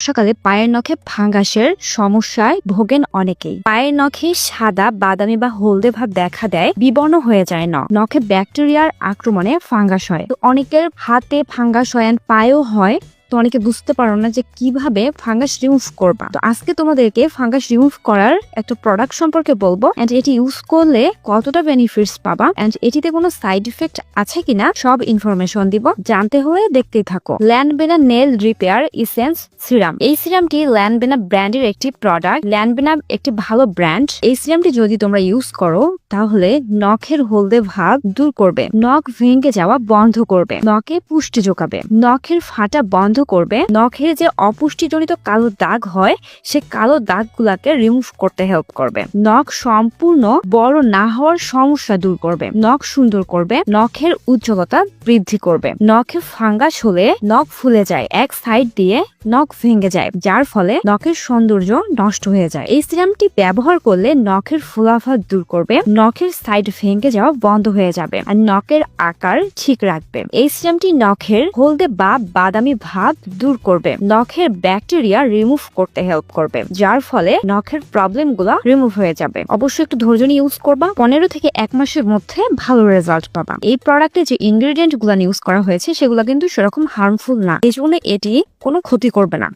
সকালে পায়ের নখে ফাঙ্গাসের সমস্যায় ভোগেন অনেকেই। পায়ের নখে সাদা, বাদামি বা হলদে ভাব দেখা দেয়, বিবর্ণ হয়ে যায় নখ নখে ব্যাকটেরিয়ার আক্রমণে ফাঙ্গাস হয়। তো অনেকের হাতে ফাঙ্গাস হয় পায়েও হয়। তো অনেকে বুঝতে পারো না যে কীভাবে ফাঙ্গাস রিমুভ করবা। তো আজকে তোমাদেরকে ফাঙ্গাস রিমুভ করার একটা প্রোডাক্ট সম্পর্কে বলব এন্ড এটি ইউজ করলে কতটা বেনিফিটস পাবা এন্ড এটিতে কোনো সাইড ইফেক্ট আছে কিনা সব ইনফরমেশন দিব। জানতে হলে দেখতেই থাকো। Lanbena nail repair essence serum এই সিরামটি ল্যান্ডবেনা ব্র্যান্ডের একটি প্রোডাক্ট ল্যান্ডবেনা একটি ভালো ব্র্যান্ড এই সিরামটি যদি তোমরা ইউজ করো, তাহলে নখের হলদে ভাব দূর করবে। নখ ভেঙে যাওয়া বন্ধ করবে। নখে পুষ্টি যোগাবে। নখের ফাটা বন্ধ করবে, নখের যে অপুষ্টিজনিত কালো দাগ হয়, সে কালো দাগগুলাকে রিমুভ করতে হেল্প করবে। নখ সম্পূর্ণ বড় না হওয়ার সমস্যা দূর করবে। নখ সুন্দর করবে, নখের উজ্জ্বলতা বৃদ্ধি করবে। নখে ফাঙ্গাস হলে নখ ফুলে যায়, এক সাইড দিয়ে নখ ভেঙে যায়, যার ফলে নখের সৌন্দর্য নষ্ট হয়ে যায়। এই সিরামটি ব্যবহার করলে নখের ফুলাফাত দূর করবে, নখের সাইড ভেঙে যাওয়া বন্ধ হয়ে যাবে, আর নখের আকার ঠিক রাখবে। এই সিরামটি নখের হলদে বা বাদামি ভাব দূর করবে। নখের ব্যাকটেরিয়া রিমুভ করতে হেল্প করবে, যার ফলে নখের প্রবলেমগুলা রিমুভ হয়ে যাবে। অবশ্যই একটু ধৈর্য নিয়ে ইউজ করবা। পনেরো থেকে এক মাসের মধ্যে ভালো রেজাল্ট পাবা। এই প্রোডাক্টে যে ইনগ্রেডিয়েন্টগুলা ইউজ করা হয়েছে, সেগুলো কিন্তু সেরকম হার্মফুল না। এই জন্য এটি কোনো ক্ষতি করবে না।